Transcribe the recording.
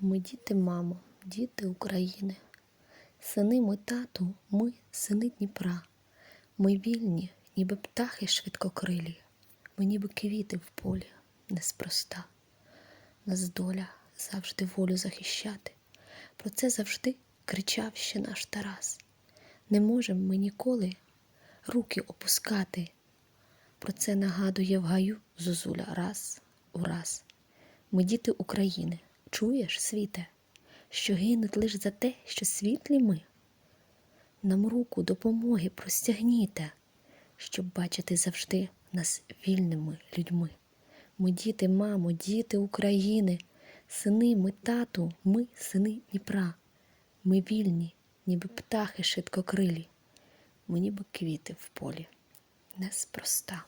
Ми діти, мамо, діти України, сини ми тату, ми сини Дніпра. Ми вільні, ніби птахи швидкокрилі, ми ніби квіти в полі, неспроста. Нас доля завжди волю захищати. Про це завжди кричав ще наш Тарас. Не можем ми ніколи руки опускати. Про це нагадує в гаю Зозуля раз у раз. Ми діти України, чуєш, світе, що гинуть лиш за те, що світлі ми. Нам руку допомоги простягніте, щоб бачити завжди нас вільними людьми. Ми діти, мамо, діти України, сини ми тату, ми сини Дніпра. Ми вільні, ніби птахи швидкокрилі, ми ніби квіти в полі. Неспроста.